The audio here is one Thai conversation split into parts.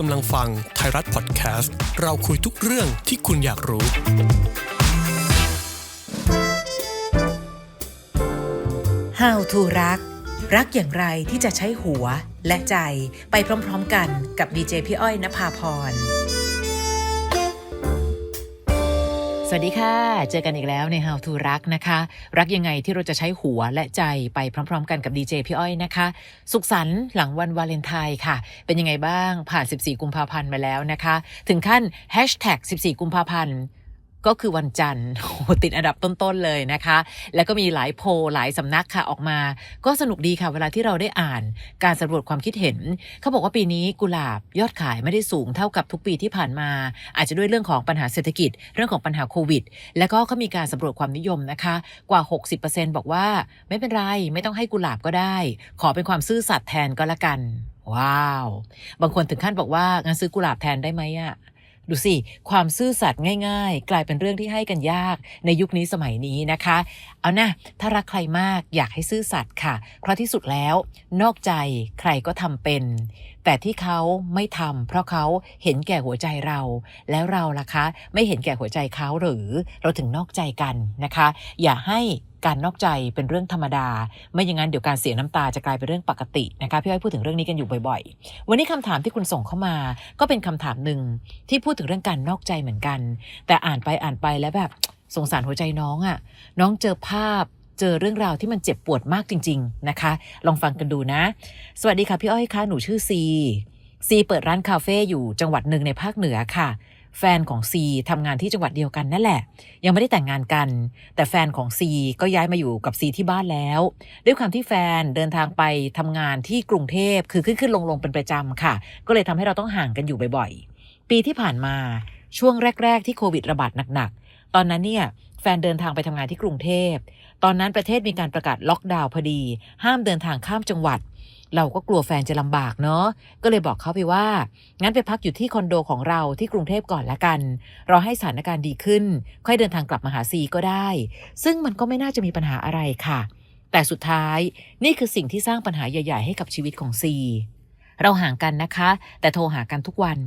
กำลังฟังไทยรัฐพอดแคสต์ เราคุยทุกเรื่องที่คุณอยากรู้ How to รัก รักอย่างไรที่จะใช้หัวและใจไปพร้อมๆกันกับดีเจพี่อ้อยนภาพร วัสดีค่ะ เจอกันอีกแล้วใน How to รักนะคะ รักยังไงที่เราจะใช้หัวและใจไปพร้อม ๆ กันกับดีเจพี่อ้อยนะคะ สุขสันต์หลังวันวาเลนไทน์ค่ะ เป็นยังไงบ้างผ่าน 14 กุมภาพันธ์มาแล้วนะคะ ถึงขั้น 14 กุมภาพันธ์ ก็คือวันจันทร์ติดอันดับต้นๆเลยนะคะแล้วก็มีหลายโพลหลายสำนักค่ะออกมา ก็สนุกดีค่ะเวลาที่เราได้อ่านการสำรวจความคิดเห็น เขาบอกว่าปีนี้กุหลาบยอดขายไม่ได้สูงเท่ากับทุกปีที่ผ่านมา อาจจะด้วยเรื่องของปัญหาเศรษฐกิจ เรื่องของปัญหาโควิด แล้วก็เขามีการสำรวจความนิยมนะคะกว่า 60%บอกว่าไม่เป็นไรไม่ต้องให้กุหลาบก็ได้ ขอเป็นความซื่อสัตย์แทนก็แล้วกัน ว้าว บางคนถึงขั้นบอกว่างั้นซื้อกุหลาบแทนได้ไหมอะ ดูสิ ความซื่อสัตย์ง่าย ๆ กลายเป็นเรื่องที่ให้กันยากในยุคนี้สมัยนี้นะคะ เอานะถ้ารักใครมากอยากให้ซื่อสัตย์ค่ะ เพราะที่สุดแล้ว นอกใจใครก็ทำเป็น แต่ที่เขาไม่ทำเพราะเขาเห็นแก่หัวใจเรา แล้วเราล่ะคะ ไม่เห็นแก่หัวใจเขาหรือเราถึงนอกใจกันนะคะ อย่าให้ นอกใจเป็นเรื่องธรรมดา ไม่อย่างนั้นเดี๋ยวการเสียน้ำตาจะกลายเป็นเรื่องปกตินะคะพี่อ้อยพูดถึงเรื่องนี้กันอยู่บ่อยๆ วันนี้คำถามที่คุณส่งเข้ามา ก็เป็นคำถามหนึ่งที่พูดถึงเรื่องการนอกใจเหมือนกัน แต่อ่านไปอ่านไปแล้วแบบสงสารหัวใจน้องอะ่ะ น้องเจอภาพเจอเรื่องราวที่มันเจ็บปวดมากจริง ๆนะคะ ลองฟังกันดูนะ สวัสดีค่ะพี่อ้อยคะหนูชื่อซีซีเปิดร้านคาเฟ่อยู่จังหวัดหนึ่งในภาคเหนือค่ะ แฟนของซีทำงานที่จังหวัดเดียวกันนั่นแหละ ยังไม่ได้แต่งงานกัน แต่แฟนของซีก็ย้ายมาอยู่กับซีที่บ้านแล้ว ด้วยความที่แฟนเดินทางไปทำงานที่กรุงเทพคือขึ้นขึ้นลงลงเป็นประจำค่ะ ก็เลยทำให้เราต้องห่างกันอยู่บ่อยๆ ปีที่ผ่านมาช่วงแรก ๆ ที่โควิดระบาดหนักๆ ตอนนั้นเนี่ยแฟนเดินทางไปทำงานที่กรุงเทพ ตอนนั้นประเทศมีการประกาศล็อกดาวน์พอดี ห้ามเดินทางข้ามจังหวัด เราก็กลัวแฟนจะลำบากเนาะก็เลยบอกเขาไปว่างั้นไปพักอยู่ที่คอนโดของเราที่กรุงเทพก่อนละกันรอให้สถานการณ์ดีขึ้น ค่อยเดินทางกลับมาหาซีก็ได้ ซึ่งมันก็ไม่น่าจะมีปัญหาอะไรค่ะ แต่สุดท้ายนี่คือสิ่งที่สร้างปัญหาใหญ่ ๆ ให้กับชีวิตของซีเราห่างกันนะคะ แต่โทรหากันทุกวัน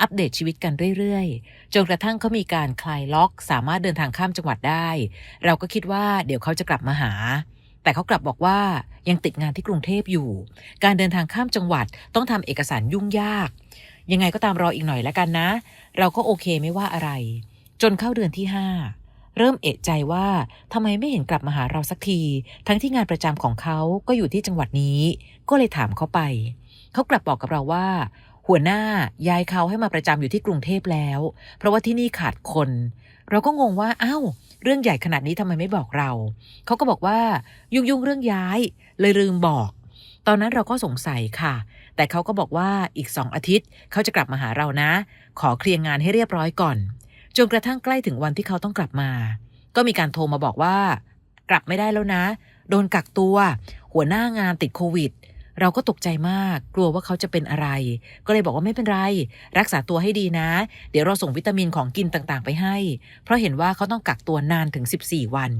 อัปเดตชีวิตกันเรื่อยๆ จนกระทั่งเขามีการคลายล็อก สามารถเดินทางข้ามจังหวัดได้ เราก็คิดว่าเดี๋ยวเขาจะกลับมาหา แต่เขากลับบอกว่ายังติดงานที่กรุงเทพอยู่ การเดินทางข้ามจังหวัดต้องทำเอกสารยุ่งยาก ยังไงก็ตามรออีกหน่อยแล้วกันนะ เราก็โอเคไม่ว่าอะไร จนเข้าเดือนที่ห้าเริ่มเอะใจว่าทำไมไม่เห็นกลับมาหาเราสักที ทั้งที่งานประจำของเขาก็อยู่ที่จังหวัดนี้ ก็เลยถามเขาไป เขากลับบอกกับเราว่า หัวหน้าย้ายเขาให้มาประจำอยู่ที่กรุงเทพแล้ว เพราะว่าที่นี่ขาดคน เราก็งงว่าอ้าวเรื่องใหญ่ขนาดนี้ทำไมไม่บอกเรา เขาก็บอกว่ายุ่งยุ่งๆเรื่องย้าย เลยลืมบอก ตอนนั้นเราก็สงสัยค่ะ แต่เขาก็บอกว่าอีกสองอาทิตย์เขาจะกลับมาหาเรานะ ขอเคลียร์งานให้เรียบร้อยก่อน จนกระทั่งใกล้ถึงวันที่เขาต้องกลับมา ก็มีการโทรมาบอกว่า กลับไม่ได้แล้วนะ โดนกักตัว หัวหน้างานติดโควิด เราก็ตกใจมากกลัวว่าเขาจะเป็นอะไร ก็เลยบอกว่าไม่เป็นไร รักษาตัวให้ดีนะ เดี๋ยวเราส่งวิตามินของกินต่างๆ ไปให้ เพราะเห็นว่าเขาต้องกักตัวนานถึง 14 วัน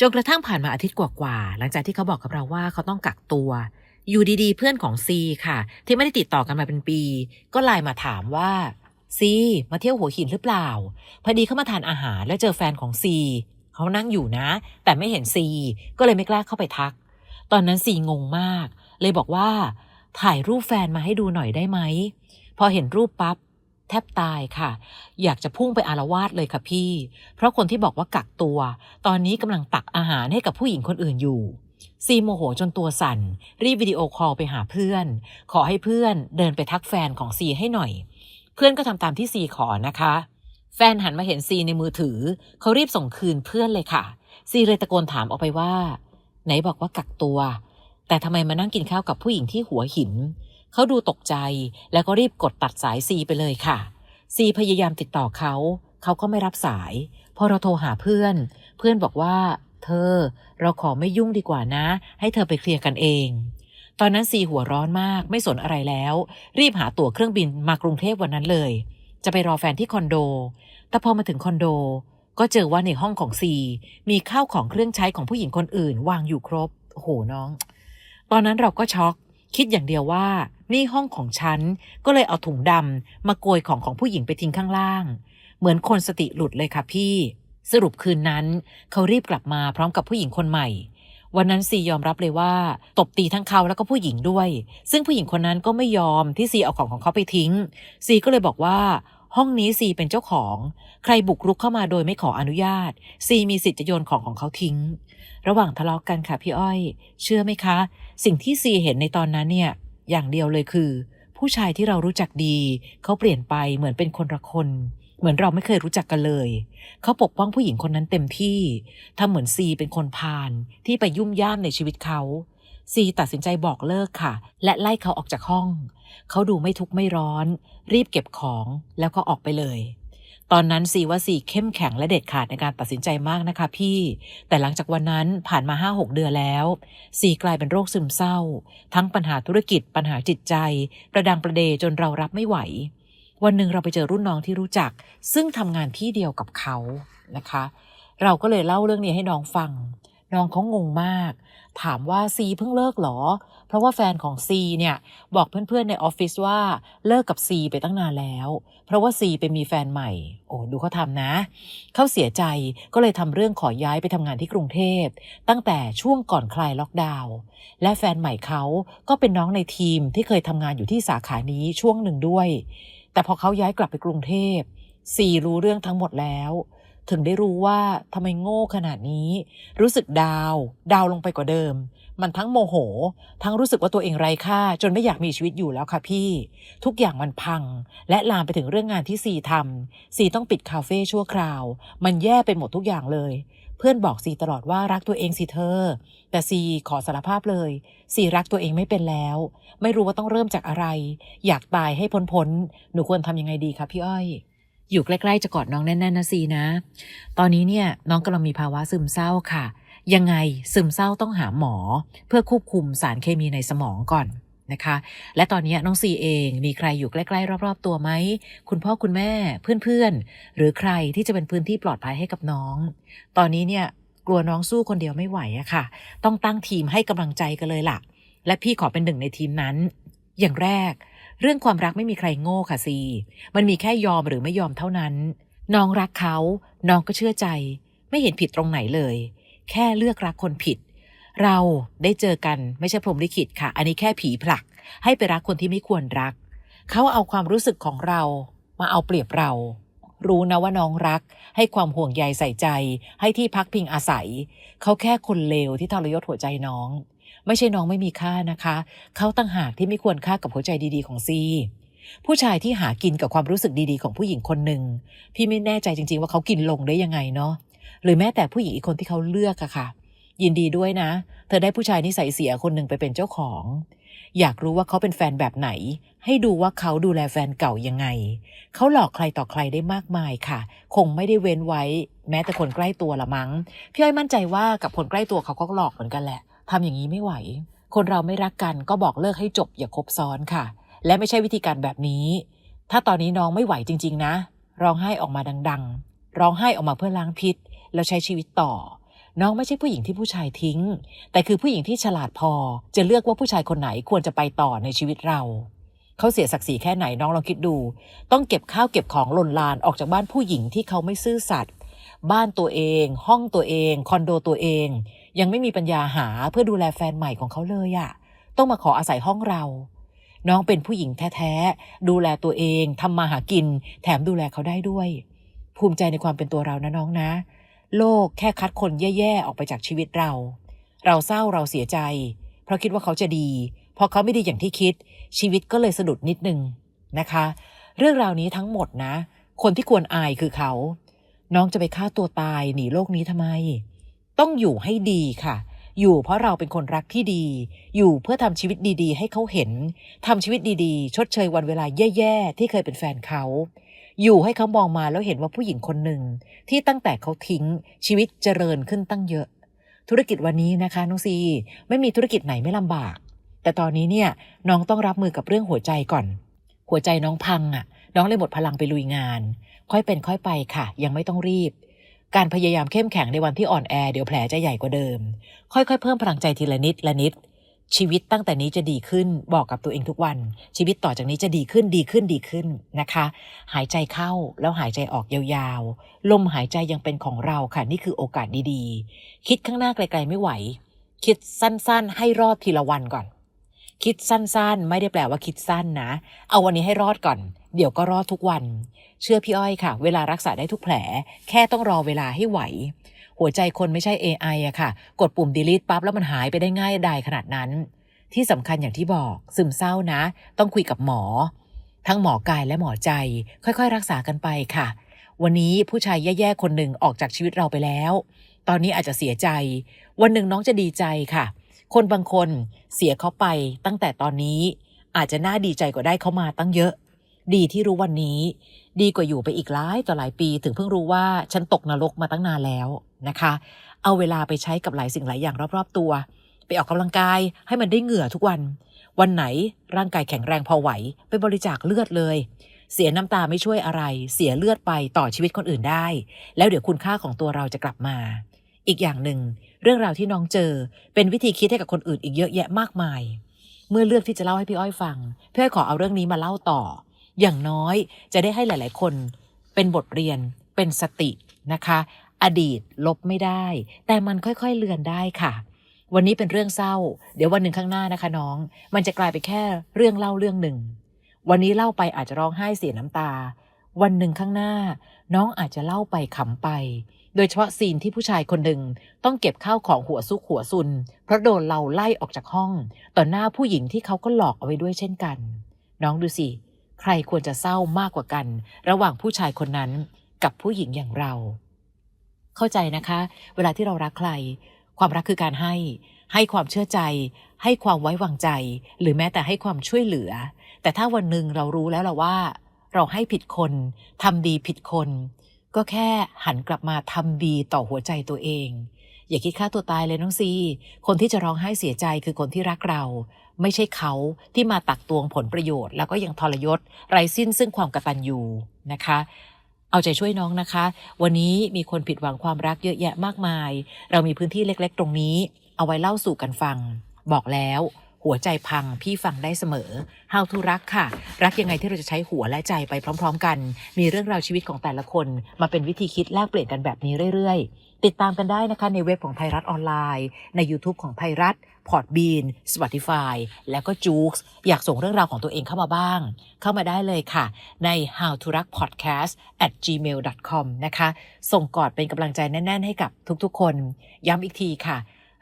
จนกระทั่งผ่านมาอาทิตย์กว่าๆหลังจากที่เขาบอกกับเราว่าเขาต้องกักตัว อยู่ดีๆ เพื่อนของซีค่ะ ที่ไม่ได้ติดต่อกันมาเป็นปี ก็ไลน์มาถามว่าซีมาเที่ยวหัวหินหรือเปล่า พอดีเขามาทานอาหารแล้วเจอแฟนของซีเขานั่งอยู่นะ แต่ไม่เห็นซีก็เลยไม่กล้าเข้าไปทัก ตอนนั้นซีงงมาก เลยบอกว่า ถ่ายรูปแฟนมาให้ดูหน่อยได้ไหม พอเห็นรูปปั๊บแทบตายค่ะ อยากจะพุ่งไปอารวาสเลยค่ะพี่ เพราะคนที่บอกว่ากักตัว ตอนนี้กำลังตักอาหารให้กับผู้หญิงคนอื่นอยู่ซีโมโหจนตัวสั่น รีบวิดีโอคอลไปหาเพื่อน ขอให้เพื่อนเดินไปทักแฟนของซีให้หน่อย เพื่อนก็ทำตามที่ซีขอนะคะ แฟนหันมาเห็นซีในมือถือ เขารีบส่งคืนเพื่อนเลยค่ะ ซีเลยตะโกนถามออกไปว่า ไหนบอกว่ากักตัว แต่ทำไมมานั่งกินข้าวกับผู้หญิงที่หัวหินเขาดูตกใจแล้วก็รีบกดตัดสายซีไปเลยค่ะซีพยายามติดต่อเขาเขาก็ไม่รับสาย พอเราโทรหาเพื่อน เพื่อนบอกว่า เธอ เราขอไม่ยุ่งดีกว่านะ ให้เธอไปเคลียร์กันเอง ตอนนั้นซีหัวร้อนมากไม่สนอะไรแล้ว รีบหาตั๋วเครื่องบินมากรุงเทพวันนั้นเลย จะไปรอแฟนที่คอนโด แต่พอมาถึงคอนโด ก็เจอว่าในห้องของซีมีข้าวของเครื่องใช้ของผู้หญิงคนอื่น วางอยู่ครบโอ้โหน้อง ตอนนั้นเราก็ช็อกคิดอย่างเดียวว่านี่ห้องของฉันก็เลยเอาถุงดำมาโกยของของผู้หญิงไปทิ้งข้างล่าง เหมือนคนสติหลุดเลยค่ะพี่ สรุปคืนนั้นเขารีบกลับมาพร้อมกับผู้หญิงคนใหม่ วันนั้นซียอมรับเลยว่า ตบตีทั้งเขาแล้วก็ผู้หญิงด้วย ซึ่งผู้หญิงคนนั้นก็ไม่ยอมที่ซีเอาของของเขาไปทิ้ง ซีก็เลยบอกว่า ห้องนี้ซีเป็นเจ้าของใครบุกรุกเข้ามาโดยไม่ขออนุญาตซีมีสิทธิ์จะโยนของของเขาทิ้ง ระหว่างทะเลาะกันค่ะพี่อ้อย เชื่อไหมคะ สิ่งที่ซีเห็นในตอนนั้นเนี่ย อย่างเดียวเลยคือ ผู้ชายที่เรารู้จักดีเขาเปลี่ยนไปเหมือนเป็นคนละคนเหมือนเราไม่เคยรู้จักกันเลย เขาปกป้องผู้หญิงคนนั้นเต็มที่ทำเหมือนซีเป็นคนพาลที่ไปยุ่มย่ามในชีวิตเขา ซีตัดสินใจบอกเลิกค่ะ และไล่เขาออกจากห้อง เขาดูไม่ทุกข์ไม่ร้อน รีบเก็บของแล้วก็ออกไปเลย ตอนนั้นซีว่าซีเข้มแข็งและเด็ดขาดในการตัดสินใจมากนะคะพี่ แต่หลังจากวันนั้นผ่านมาห้าหกเดือนแล้วซีกลายเป็นโรคซึมเศร้า ทั้งปัญหาธุรกิจปัญหาจิตใจ ประดังประเดจนเรารับไม่ไหว วันหนึ่งเราไปเจอรุ่นน้องที่รู้จัก ซึ่งทำงานที่เดียวกับเขานะคะ เราก็เลยเล่าเรื่องนี้ให้น้องฟัง น้องเขางงมาก ถามว่าซีเพิ่งเลิกเหรอ เพราะว่าแฟนของซีเนี่ยบอกเพื่อนๆในออฟฟิศว่าเลิกกับซีไปตั้งนานแล้ว เพราะว่าซีไปมีแฟนใหม่ โอ้ดูเขาทำนะ เขาเสียใจก็เลยทำเรื่องขอย้ายไปทำงานที่กรุงเทพ ตั้งแต่ช่วงก่อนคลายล็อกดาวน์ และแฟนใหม่เขาก็เป็นน้องในทีมที่เคยทำงานอยู่ที่สาขานี้ช่วงหนึ่งด้วย แต่พอเขาย้ายกลับไปกรุงเทพซีรู้เรื่องทั้งหมดแล้ว ถึงได้รู้ว่าทำไมโง่ขนาดนี้ รู้สึกดาวดาวลงไปกว่าเดิม มันทั้งโมโห ทั้งรู้สึกว่าตัวเองไร้ค่า จนไม่อยากมีชีวิตอยู่แล้วค่ะพี่ ทุกอย่างมันพัง และลามไปถึงเรื่องงานที่ซีทำซีต้องปิดคาเฟ่ชั่วคราว มันแย่ไปหมดทุกอย่างเลย เพื่อนบอกซีตลอดว่ารักตัวเองสิเธอ แต่ซีขอสารภาพเลยซีรักตัวเองไม่เป็นแล้ว ไม่รู้ว่าต้องเริ่มจากอะไร อยากตายให้พ้นพ้นๆหนูควรทำยังไงดีคะพี่อ้อย อยู่ใกล้ๆจะกอดน้องแน่นๆนะซีนะ ตอนนี้เนี่ยน้องกำลังมีภาวะซึมเศร้าค่ะ ยังไงซึมเศร้าต้องหาหมอ เพื่อควบคุมสารเคมีในสมองก่อนนะคะ และตอนนี้น้องซีเองมีใครอยู่ใกล้ๆรอบๆ ตัวไหม คุณพ่อคุณแม่เพื่อนๆ หรือใครที่จะเป็นพื้นที่ปลอดภัยให้กับน้อง ตอนนี้เนี่ยกลัวน้องสู้คนเดียวไม่ไหวอะค่ะ ต้องตั้งทีมให้กำลังใจกันเลยล่ะ และพี่ขอเป็นหนึ่งในทีมนั้น อย่างแรก เรื่องความรักไม่มีใครโง่ค่ะซีมันมีแค่ยอมหรือไม่ยอมเท่านั้นน้องรักเขาน้องก็เชื่อใจ ไม่เห็นผิดตรงไหนเลย แค่เลือกรักคนผิด เราได้เจอกันไม่ใช่พรมลิขิตค่ะ อันนี้แค่ผีผลัก ให้ไปรักคนที่ไม่ควรรัก เขาเอาความรู้สึกของเรา มาเอาเปรียบเรา รู้นะว่าน้องรัก ให้ความห่วงใยใส่ใจ ให้ที่พักพิงอาศัย เขาแค่คนเลวที่ทรยศหัวใจน้อง ไม่ใช่น้องไม่มีค่านะคะเขาตั้งหากที่ไม่ควรค่ากับหัวใจดีๆของซีผู้ชายที่หากินกับความรู้สึกดีๆของผู้หญิงคนหนึ่งพี่ไม่แน่ใจจริง ๆ ว่าเขากินลงได้ยังไงเนาะหรือแม้แต่ผู้หญิงอีกคนที่เขาเลือกอะค่ะ ยินดีด้วยนะ เธอได้ผู้ชายนิสัยเสียคนหนึ่งไปเป็นเจ้าของ อยากรู้ว่าเขาเป็นแฟนแบบไหน ให้ดูว่าเขาดูแลแฟนเก่ายังไง เขาหลอกใครต่อใครได้มากมายค่ะ คงไม่ได้เว้นไว้ แม้แต่คนใกล้ตัวละมั้งพี่อ้อยมั่นใจว่ากับคนใกล้ตัวเขาก็หลอกเหมือนกันแหละ ทำอย่างนี้ไม่ไหว คนเราไม่รักกันก็บอกเลิกให้จบอย่าคบซ้อนค่ะ และไม่ใช่วิธีการแบบนี้ ถ้าตอนนี้น้องไม่ไหวจริง ๆ นะ ร้องไห้ออกมาดัง ๆ ร้องไห้ออกมาเพื่อล้างพิษ แล้วใช้ชีวิตต่อ น้องไม่ใช่ผู้หญิงที่ผู้ชายทิ้ง แต่คือผู้หญิงที่ฉลาดพอ จะเลือกว่าผู้ชายคนไหนควรจะไปต่อในชีวิตเราเขาเสียศักดิ์ศรีแค่ไหนน้องลองคิดดู ต้องเก็บข้าวเก็บของหล่นลานออกจากบ้านผู้หญิงที่เขาไม่ซื่อสัตย์บ้านตัวเอง ห้องตัวเอง คอนโดตัวเอง ยังไม่มีปัญญาหาเพื่อดูแลแฟนใหม่ของเขาเลยอะต้องมาขออาศัยห้องเรา น้องเป็นผู้หญิงแท้ๆดูแลตัวเองทำมาหากิน แถมดูแลเขาได้ด้วย ภูมิใจในความเป็นตัวเรานะน้องนะ โลกแค่คัดคนแย่ๆออกไปจากชีวิตเรา เราเศร้าเราเสียใจ เพราะคิดว่าเขาจะดีพอเขาไม่ดีอย่างที่คิด ชีวิตก็เลยสะดุดนิดนึงนะคะ เรื่องราวนี้ทั้งหมดนะ คนที่ควรอายคือเขา น้องจะไปฆ่าตัวตายหนีโลกนี้ทำไม ต้องอยู่ให้ดีค่ะ อยู่เพราะเราเป็นคนรักที่ดี อยู่เพื่อทำชีวิตดีๆ ให้เขาเห็นทำชีวิตดีๆ ชดเชยวันเวลาแย่ๆ ที่เคยเป็นแฟนเขา อยู่ให้เขามองมาแล้วเห็นว่าผู้หญิงคนหนึ่งที่ตั้งแต่เขาทิ้งชีวิตเจริญขึ้นตั้งเยอะ ธุรกิจวันนี้นะคะน้องซี ไม่มีธุรกิจไหนไม่ลำบาก แต่ตอนนี้เนี่ยน้องต้องรับมือกับเรื่องหัวใจก่อน หัวใจน้องพังอะ น้องเลยหมดพลังไปลุยงาน ค่อยเป็นค่อยไปค่ะ ยังไม่ต้องรีบ พยายามเข้มแข็งในวันที่อ่อนแอเดี๋ยวแผลจะใหญ่กว่าเดิมค่อยๆเพิ่มพลังใจทีละนิดละนิดชีวิตตั้งแต่นี้จะดีขึ้นบอกกับตัวเองทุกวัน ชีวิตต่อจากนี้จะดีขึ้นดีขึ้นดีขึ้นนะคะ หายใจเข้าแล้วหายใจออกยาวๆ ลมหายใจยังเป็นของเราค่ะนี่คือโอกาสดีๆ คิดข้างหน้าไกลๆไม่ไหว คิดสั้นๆ ให้รอดทีละวันก่อน คิดสั้นๆ ไม่ได้แปลว่าคิดสั้นนะ เอาวันนี้ให้รอดก่อน เดี๋ยวก็รอดทุกวันเชื่อพี่อ้อยค่ะ เวลารักษาได้ทุกแผล แค่ต้องรอเวลาให้ไหว หัวใจคนไม่ใช่ AI อะค่ะ กดปุ่ม delete ปั๊บแล้วมันหายไปได้ง่ายดายขนาดนั้น ที่สำคัญอย่างที่บอกซึมเศร้านะ ต้องคุยกับหมอ ทั้งหมอกายและหมอใจ ค่อยๆ รักษากันไปค่ะ วันนี้ผู้ชายแย่ๆคนหนึ่งออกจากชีวิตเราไปแล้ว ตอนนี้อาจจะเสียใจ วันหนึ่งน้องจะดีใจค่ะ คนบางคนเสียเขาไปตั้งแต่ตอนนี้อาจจะน่าดีใจกว่าได้เขามาตั้งเยอะ ดีที่รู้วันนี้ดีกว่าอยู่ไปอีกหลายต่อหลายปีถึงเพิ่งรู้ว่าฉันตกนรกมาตั้งนานแล้วนะคะ เอาเวลาไปใช้กับหลายสิ่งหลายอย่างรอบๆตัว ไปออกกำลังกายให้มันได้เหงื่อทุกวัน วันไหนร่างกายแข็งแรงพอไหว ไปบริจาคเลือดเลย เสียน้ำตาไม่ช่วยอะไร เสียเลือดไปต่อชีวิตคนอื่นได้ แล้วเดี๋ยวคุณค่าของตัวเราจะกลับมา อีกอย่างหนึ่งเรื่องราวที่น้องเจอ เป็นวิธีคิดให้กับคนอื่นอีกเยอะแยะมากมาย เมื่อเลือกที่จะเล่าให้พี่อ้อยฟังพี่อ้อยขอเอาเรื่องนี้มาเล่าต่อ อย่างน้อยจะได้ให้หลาย ๆ คนเป็นบทเรียนเป็นสตินะคะ อดีตลบไม่ได้ แต่มันค่อยๆเลือนได้ค่ะ วันนี้เป็นเรื่องเศร้า เดี๋ยววันหนึ่งข้างหน้านะคะน้อง มันจะกลายไปแค่เรื่องเล่าเรื่องหนึ่ง วันนี้เล่าไปอาจจะร้องไห้เสียน้ำตา วันหนึ่งข้างหน้า น้องอาจจะเล่าไปขำไป โดยเฉพาะซีนที่ผู้ชายคนหนึ่งต้องเก็บข้าวของหัวซุกหัวซุน เพราะโดนเราไล่ออกจากห้อง ต่อหน้าผู้หญิงที่เขาก็หลอกเอาไว้ด้วยเช่นกัน น้องดูสิ ใครควรจะเศร้ามากกว่ากัน ระหว่างผู้ชายคนนั้นกับผู้หญิงอย่างเรา เข้าใจนะคะ เวลาที่เรารักใคร ความรักคือการให้ ให้ความเชื่อใจ ให้ความไว้วางใจ หรือแม้แต่ให้ความช่วยเหลือ แต่ถ้าวันหนึ่งเรารู้แล้วล่ะว่า เราให้ผิดคนทำดีผิดคน ก็แค่หันกลับมาทำดีต่อหัวใจตัวเองอย่าคิดฆ่าตัวตายเลยน้องซี คนที่จะร้องไห้เสียใจคือคนที่รักเรา ไม่ใช่เขาที่มาตักตวงผลประโยชน์ แล้วก็ยังทรยศไร้สิ้นซึ่งความกตัญญูนะคะ เอาใจช่วยน้องนะคะ วันนี้มีคนผิดหวังความรักเยอะแยะมากมาย เรามีพื้นที่เล็ก ๆ ตรงนี้ เอาไว้เล่าสู่กันฟัง บอกแล้ว หัวใจพังพี่ฟังได้เสมอ How to รักค่ะ รักยังไงที่เราจะใช้หัวและใจไปพร้อม ๆ กัน มีเรื่องราวชีวิตของแต่ละคน มาเป็นวิธีคิดแลกเปลี่ยนกันแบบนี้เรื่อย ๆ ติดตามกันได้นะคะในเว็บของไทยรัฐออนไลน์ ใน YouTube ของไทยรัฐ พอร์ตบีน Spotify แล้วก็จู๊กอยากส่งเรื่องราวของตัวเองเข้ามาบ้าง เข้ามาได้เลยค่ะ ใน how to รัก podcast at gmail com นะคะ ส่งกอดเป็นกำลังใจแน่น ๆ ให้กับทุกๆ คน ย้ำอีกทีค่ะ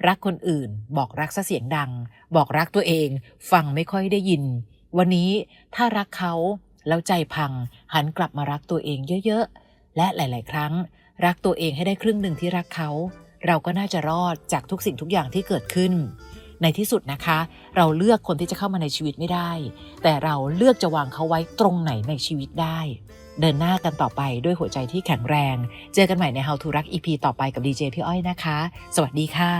รักคนอื่น บอกรักซะเสียงดัง บอกรักตัวเอง ฟังไม่ค่อยได้ยิน วันนี้ถ้ารักเขาแล้วใจพัง หันกลับมารักตัวเองเยอะๆ และหลาย ๆ ครั้ง รักตัวเองให้ได้ครึ่งหนึ่งที่รักเขา เราก็น่าจะรอดจากทุกสิ่งทุกอย่างที่เกิดขึ้น ในที่สุดนะคะ เราเลือกคนที่จะเข้ามาในชีวิตไม่ได้ แต่เราเลือกจะวางเขาไว้ตรงไหนในชีวิตได้ เดินหน้ากันต่อไปด้วยหัวใจที่แข็งแรง เจอกันใหม่ใน How to รัก EP ต่อไปกับดีเจพี่อ้อยนะคะ สวัสดีค่ะ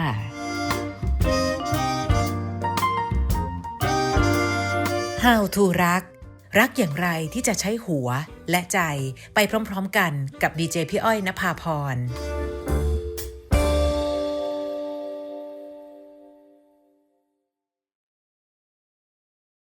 How to รัก รักอย่างไรที่จะใช้หัวและใจไปพร้อมๆกันกับดีเจพี่อ้อยนภาพร